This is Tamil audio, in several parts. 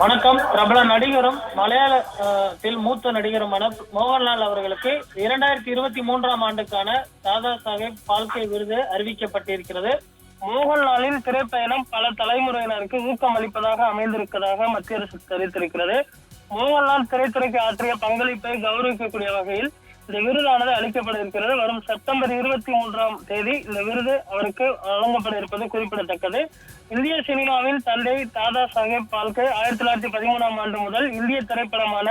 வணக்கம். பிரபல நடிகரும் மலையாளத்தில் மூத்த நடிகருமான மோகன்லால் அவர்களுக்கு இரண்டாயிரத்தி இருபத்தி மூன்றாம் ஆண்டுக்கான தாதா சாஹேப் பால்கே விருது அறிவிக்கப்பட்டிருக்கிறது. மோகன்லாலின் திரைப்பயணம் பல தலைமுறையினருக்கு ஊக்கம் அளிப்பதாக அமைந்திருப்பதாக மத்திய அரசு தெரிவித்திருக்கிறது. மோகன்லால் திரைத்துறைக்கு ஆற்றிய பங்களிப்பை கௌரவிக்கக்கூடிய வகையில் இந்த விருதானது அளிக்கப்பட இருக்கிறது வரும் செப்டம்பர் இருபத்தி மூன்றாம் தேதி இந்த விருது அவருக்கு வழங்கப்பட இருப்பது குறிப்பிடத்தக்கது. இந்திய சினிமாவில் தந்தை தாதா சாஹேப் பால்கே ஆயிரத்தி தொள்ளாயிரத்தி பதிமூணாம் ஆண்டு முதல் இந்திய திரைப்படமான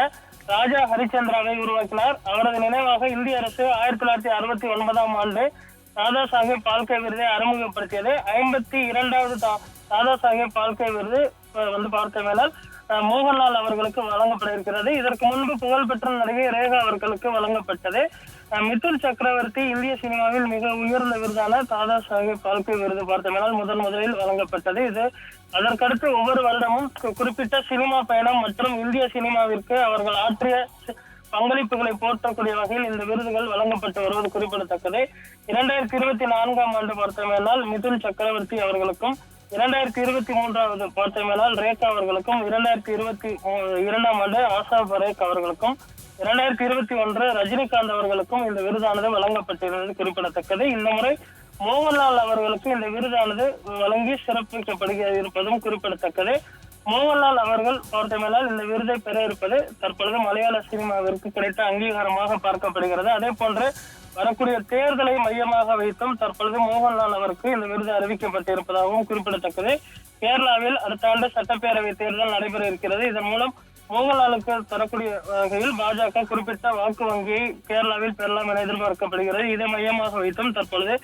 ராஜா ஹரிச்சந்திராவை உருவாக்கினார். அவரது நினைவாக இந்திய அரசு ஆயிரத்தி தொள்ளாயிரத்தி அறுபத்தி ஒன்பதாம் ஆண்டு தாதா சாஹேப் பால்கே விருதை அறிமுகப்படுத்தியது. ஐம்பத்தி இரண்டாவது தாதா சாஹேப் பால்கே விருது வந்து பார்த்த மேலால் மோகன்லால் அவர்களுக்கு வழங்கப்பட இருக்கிறது இதற்கு முன்பு புகழ்பெற்ற நடிகை ரேகா அவர்களுக்கு வழங்கப்பட்டது. மிதுல் சக்கரவர்த்தி இந்திய சினிமாவில் மிக உயர்ந்த விருதான தாதா சாஹேப் பால்கே விருது பார்த்தமையால் முதன் முதலில் வழங்கப்பட்டது. இது அதற்கடுத்து ஒவ்வொரு வருடமும் குறிப்பிட்ட சினிமா பயணம் மற்றும் இந்திய சினிமாவிற்கு அவர்கள் ஆற்றிய பங்களிப்புகளை போற்றக்கூடிய வகையில் இந்த விருதுகள் வழங்கப்பட்டு வருவது குறிப்பிடத்தக்கது. இரண்டாயிரத்தி இருபத்தி நான்காம் ஆண்டு பார்த்தமையால் மிதுன் சக்கரவர்த்தி அவர்களுக்கும் இரண்டாயிரத்தி இருபத்தி மூன்றாவது பார்த்தோமேனால் ரேகா அவர்களுக்கும் இரண்டாயிரத்தி இருபத்தி இரண்டாம் ஆண்டு ஆசா பரேக் அவர்களுக்கும் இரண்டாயிரத்தி இருபத்தி ஒன்று ரஜினிகாந்த் அவர்களுக்கும் இந்த விருதானது வழங்கப்பட்டிருந்தது குறிப்பிடத்தக்கது. இந்த முறை மோகன்லால் அவர்களுக்கு இந்த விருதானது வழங்கி சிறப்பிக்கப்படுகிறது இருப்பதும் குறிப்பிடத்தக்கது. மோகன்லால் அவர்கள் பார்த்தமேலால் இந்த விருதை பெற இருப்பது தற்பொழுது மலையாள சினிமாவிற்கு கிடைத்த அங்கீகாரமாக பார்க்கப்படுகிறது. அதே போன்று வரக்கூடிய தேர்தலை மையமாக வைத்தும் தற்பொழுது மோகன்லால் அவருக்கு இந்த விருது அறிவிக்கப்பட்டிருப்பதாகவும் குறிப்பிடத்தக்கது. கேரளாவில் அடுத்த ஆண்டு சட்டப்பேரவை தேர்தல் நடைபெற இருக்கிறது. இதன் மூலம் மோகன்லாலுக்கு தரக்கூடிய வகையில் பாஜக குறிப்பிட்ட வாக்கு வங்கியை கேரளாவில் பெறலாம் என எதிர்பார்க்கப்படுகிறது. இதை மையமாக வைத்தும் தற்பொழுது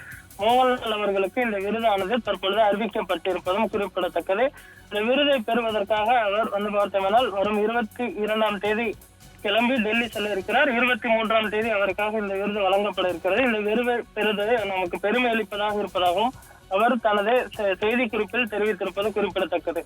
மோகன்லால் அவர்களுக்கு இந்த விருதானது தற்பொழுது அறிவிக்கப்பட்டிருப்பதும் குறிப்பிடத்தக்கது. இந்த விருதை பெறுவதற்காக அவர் வந்து பார்த்தோம்னால் வரும் இருபத்தி இரண்டாம் தேதி கிளம்பி டெல்லி செல்ல இருக்கிறார். இருபத்தி மூன்றாம் தேதி அவருக்காக இந்த விருது வழங்கப்பட இருக்கிறது. இந்த விருது பெறுவது நமக்கு பெருமை அளிப்பதாக இருப்பதாகவும் அவர் தனது செய்தி குறிப்பில் தெரிவித்திருப்பது குறிப்பிடத்தக்கது.